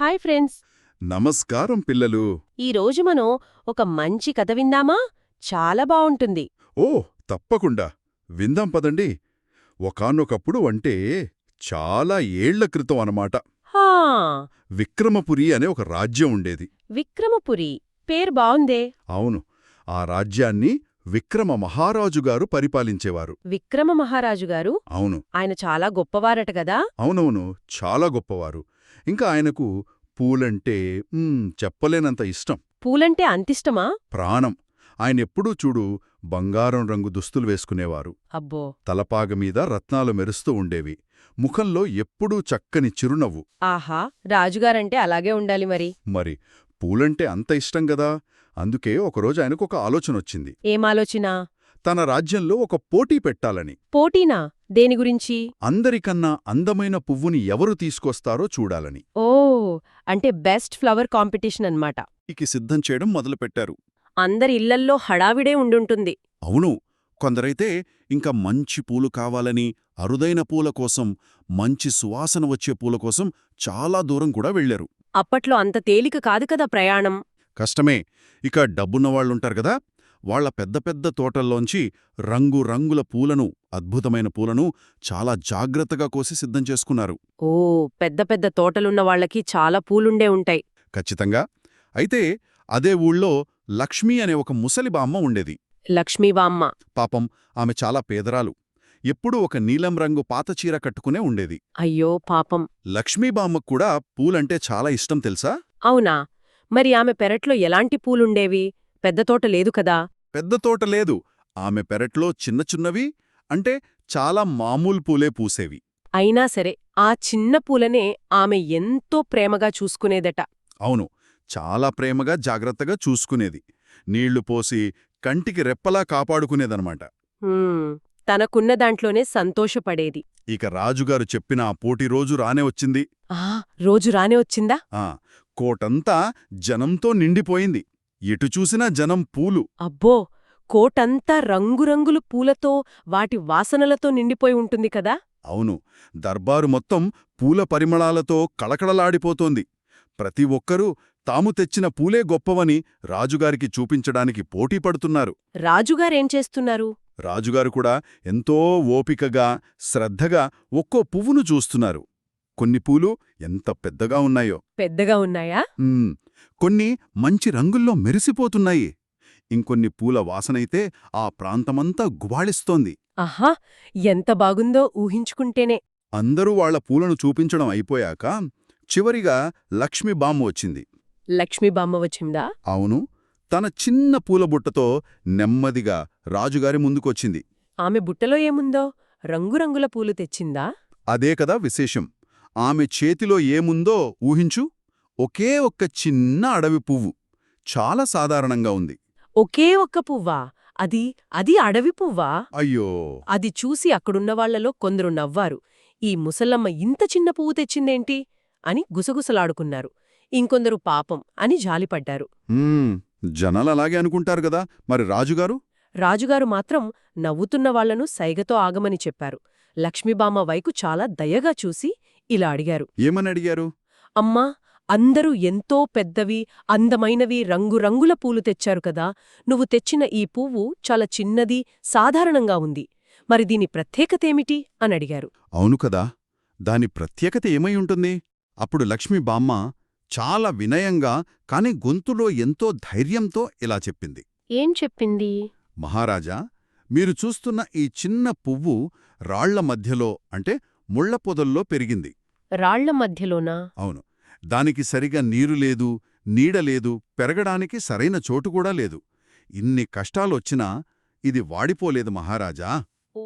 Hi friends. నమస్కారం పిల్లలు. ఈ రోజు మనం ఒక మంచి కథ విందామా? చాలా బావుంటుంది. ఓ తప్పకుండా. విందాం పదండి. ఒకానొకప్పుడు అంటే చాలా ఏళ్ళ క్రితం అనమాట హా! విక్రమపురి అనే ఒక రాజ్యం ఉండేది. విక్రమపురి. పేరు బావుందే. అవును. ఆ రాజ్యాన్ని విక్రమ మహారాజు గారు పరిపాలించేవారు. విక్రమ మహారాజు గారు? అవును. ఆయన చాలా గొప్పవారట గదా అవునవును. చాలా గొప్పవారు. ఇంకా ఆయనకు పూలంటే చెప్పలేనంత ఇష్టం. పూలంటే అంతిష్టమా? ప్రాణం. ఆయనెప్పుడూ చూడు బంగారం రంగు దుస్తులు వేసుకునేవారు. అబ్బో! తలపాగ మీద రత్నాలు మెరుస్తూ ఉండేవి. ముఖంలో ఎప్పుడూ చక్కని చిరునవ్వు. ఆహా! రాజుగారంటే అలాగే ఉండాలి మరి. మరి పూలంటే అంత ఇష్టం గదా? అందుకే ఒకరోజు ఆయనకొక ఆలోచనొచ్చింది. ఏం ఆలోచన తన రాజ్యంలో ఒక పోటీ పెట్టాలని. పోటీనా? దేని గురించి? అందరికన్నా అందమైన పువ్వుని ఎవరు తీసుకొస్తారో చూడాలని. ఓ అంటే బెస్ట్ ఫ్లవర్ కాంపిటీషన్ అన్నమాట. ఇకి సిద్ధం చేయడం మొదలుపెట్టారు. అందరి ఇళ్ళల్లో హడావిడే ఉండుంటుంది. అవును కొందరైతే ఇంకా మంచి పూలు కావాలని అరుదైన పూల కోసం మంచి సువాసన వచ్చే పూల కోసం చాలా దూరం కూడా వెళ్ళారు అప్పట్లో అంత తేలిక కాదు కదా ప్రయాణం. కష్టమే ఇక డబ్బున్నవాళ్ళుంటారు గదా వాళ్ళ పెద్ద పెద్ద తోటల్లోంచి రంగు రంగుల పూలను అద్భుతమైన పూలను చాలా జాగ్రత్తగా కోసి సిద్ధం చేసుకున్నారు. ఓ పెద్ద పెద్ద తోటలున్న వాళ్ళకి చాలా పూలుండే ఉంటాయి. ఖచ్చితంగా. అయితే అదే ఊళ్ళో లక్ష్మీ అనే ఒక ముసలి బామ్మ ఉండేది. లక్ష్మీవామ్మ పాపం ఆమె చాలా పేదరాలు. ఎప్పుడూ ఒక నీలం రంగు పాత చీర కట్టుకునే ఉండేది. అయ్యో పాపం. లక్ష్మీబామ్మకు కూడా పూలంటే చాలా ఇష్టం తెలుసా? అవునా? మరి ఆమె పెరట్లో ఎలాంటి పూలుండేవి? పెద్ద తోట లేదు కదా? పెద్ద తోట లేదు. ఆమె పెరట్లో చిన్న చిన్నవి అంటే చాలా మామూలు పూలే పూసేవి. అయినా సరే ఆ చిన్న పూలనే ఆమె ఎంతో ప్రేమగా చూసుకునేదట. అవును చాలా ప్రేమగా జాగ్రత్తగా చూసుకునేది. నీళ్ళు పోసి కంటికి రెప్పలా కాపాడుకునేదనమాట. తనకున్న దాంట్లోనే సంతోషపడేది. ఇక రాజుగారు చెప్పిన ఆ పోటీ రోజు రానే వచ్చింది. ఆ రోజు రానే వచ్చిందా? ఆ కోటంతా జనంతో నిండిపోయింది. ఎటు చూసినా జనం పూలు. అబ్బో! కోటంతా రంగురంగులు పూలతో వాటి వాసనలతో నిండిపోయి ఉంటుంది కదా? అవును. దర్బారు మొత్తం పూల పరిమళాలతో కళకళలాడిపోతోంది. ప్రతి ఒక్కరూ తాము తెచ్చిన పూలే గొప్పవని రాజుగారికి చూపించడానికి పోటీ పడుతున్నారు. రాజుగారేం చేస్తున్నారు? రాజుగారు కూడా ఎంతో ఓపికగా శ్రద్ధగా ఒక్కో పువ్వును చూస్తున్నారు. కొన్ని పూలు ఎంత పెద్దగా ఉన్నాయో. పెద్దగా ఉన్నాయా? కొన్ని మంచి రంగుల్లో మెరిసిపోతున్నాయి. ఇంకొన్ని పూల వాసనైతే ఆ ప్రాంతమంతా గుబాళిస్తోంది. ఆహా! ఎంత బాగుందో ఊహించుకుంటేనే. అందరూ వాళ్ళ పూలను చూపించడం అయిపోయాక చివరిగా లక్ష్మి బామ్మ వచ్చింది. లక్ష్మీబామ్మ వచ్చిందా? అవును. తన చిన్న పూలబుట్టతో నెమ్మదిగా రాజుగారి ముందుకొచ్చింది. ఆమె బుట్టలో ఏముందో? రంగురంగుల పూలు తెచ్చిందా? అదే కదా విశేషం. ఆమె చేతిలో ఏముందో ఊహించు. ఒకే ఒక్క చిన్న అడవి పువ్వు చాలా సాధారణంగా ఉంది. ఒకే ఒక్క పువ్వా? అది అది అడవి పువ్వా? అయ్యో! అది చూసి అక్కడున్నవాళ్ళలో కొందరు నవ్వారు. ఈ ముసలమ్మ ఇంత చిన్న పువ్వు తెచ్చిందేంటి? అని గుసగుసలాడుకున్నారు. ఇంకొందరు పాపం అని జాలిపడ్డారు. జనాలలాగే అనుకుంటారు గదా మరి రాజుగారు? రాజుగారు మాత్రం నవ్వుతున్న వాళ్ళను సైగతో ఆగమని చెప్పారు. లక్ష్మీబామ్మ వైపు చాలా దయగా చూసి ఇలా అడిగారు. ఏమని అడిగారు? అమ్మా అందరూ ఎంతో పెద్దవి అందమైనవి రంగురంగుల పూలు తెచ్చారు కదా. నువ్వు తెచ్చిన ఈ పువ్వు చాలా చిన్నది సాధారణంగా ఉంది. మరి దీని ప్రత్యేకతేమిటి అని అడిగారు. అవును కదా. దాని ప్రత్యేకత ఏమై ఉంటుంది? అప్పుడు లక్ష్మీ బామ్మ చాలా వినయంగా కాని గొంతులో ఎంతో ధైర్యంతో ఇలా చెప్పింది. ఏం చెప్పింది? మహారాజా మీరు చూస్తున్న ఈ చిన్న పువ్వు రాళ్ళ మధ్యలో అంటే ముళ్ళ పొదల్లో పెరిగింది. రాళ్ళ మధ్యలోనా? అవును. దానికి సరిగా నీరు లేదు నీడ లేదు పెరగడానికి సరైన చోటు కూడా లేదు. ఇన్ని కష్టాలొచ్చినా ఇది వాడిపోలేదు మహారాజా. ఓ.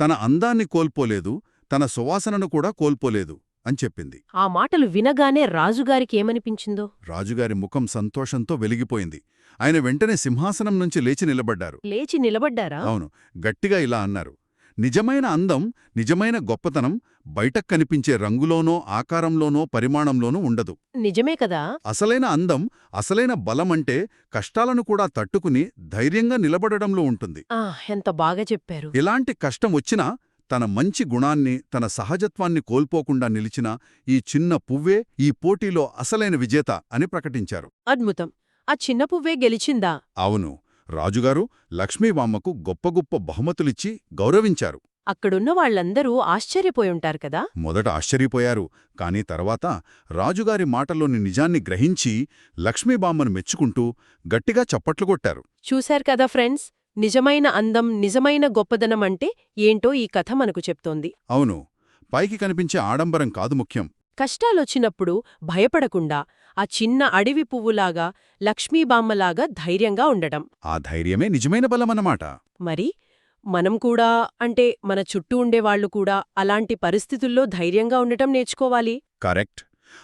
తన అందాన్ని కోల్పోలేదు తన సువాసనను కూడా కోల్పోలేదు అని చెప్పింది. ఆ మాటలు వినగానే రాజుగారికి ఏమనిపించిందో? రాజుగారి ముఖం సంతోషంతో వెలిగిపోయింది. ఆయన వెంటనే సింహాసనం నుంచి లేచి నిలబడ్డారు. లేచి నిలబడ్డారా? అవును గట్టిగా ఇలా అన్నారు. నిజమైన అందం నిజమైన గొప్పతనం బయటకు కనిపించే రంగులోనో ఆకారంలోనో పరిమాణంలోనూ ఉండదు. నిజమే కదా? అసలైన అందం అసలైన బలమంటే కష్టాలను కూడా తట్టుకుని ధైర్యంగా నిలబడడంలో ఉంటుంది. ఎంత బాగా చెప్పారు. ఎలాంటి కష్టం వచ్చినా తన మంచి గుణాన్ని తన సహజత్వాన్ని కోల్పోకుండా నిలిచిన ఈ చిన్న పువ్వే ఈ పోటీలో అసలైన విజేత అని ప్రకటించారు. అద్భుతం. ఆ చిన్న పువ్వే గెలిచిందా? అవును. రాజుగారు లక్ష్మీవామ్మకు గొప్ప గొప్ప బహుమతులిచ్చి గౌరవించారు. అక్కడున్న వాళ్ళందరూ ఆశ్చర్యపోయుంటారు కదా? మొదట ఆశ్చర్యపోయారు. కాని తర్వాత రాజుగారి మాటల్లోని నిజాన్ని గ్రహించి లక్ష్మీబామ్మను మెచ్చుకుంటూ గట్టిగా చప్పట్లు కొట్టారు. చూశారు కదా ఫ్రెండ్స్? నిజమైన అందం నిజమైన గొప్పదనం అంటే ఏంటో ఈ కథ మనకు చెప్తోంది. అవును. పైకి కనిపించే ఆడంబరం కాదు ముఖ్యం. కష్టాలొచ్చినప్పుడు భయపడకుండా ఆ చిన్న అడవి పువ్వులాగా లక్ష్మీబామ్మలాగా ధైర్యంగా ఉండటం. ఆ ధైర్యమే నిజమైన బలమన్నమాట. మరి మనం కూడా అంటే మన చుట్టూ ఉండేవాళ్ళు కూడా అలాంటి పరిస్థితుల్లో ధైర్యంగా ఉండటం నేర్చుకోవాలి? కరెక్ట్.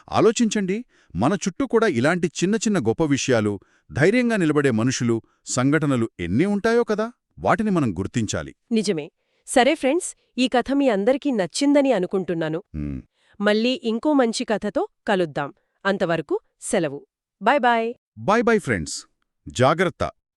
ఆలోచించండి మన చుట్టూ కూడా ఇలాంటి చిన్న చిన్న గొప్ప విషయాలు ధైర్యంగా నిలబడే మనుషులు సంఘటనలు ఎన్ని ఉంటాయో కదా వాటిని మనం గుర్తించాలి. నిజమే. సరే ఫ్రెండ్స్ ఈ కథ మీ అందరికీ నచ్చిందని అనుకుంటున్నాను. మళ్ళీ ఇంకో మంచి కథతో కలుద్దాం. అంతవరకు సెలవు. Bye bye. Bye bye friends. జాగ్రత్త.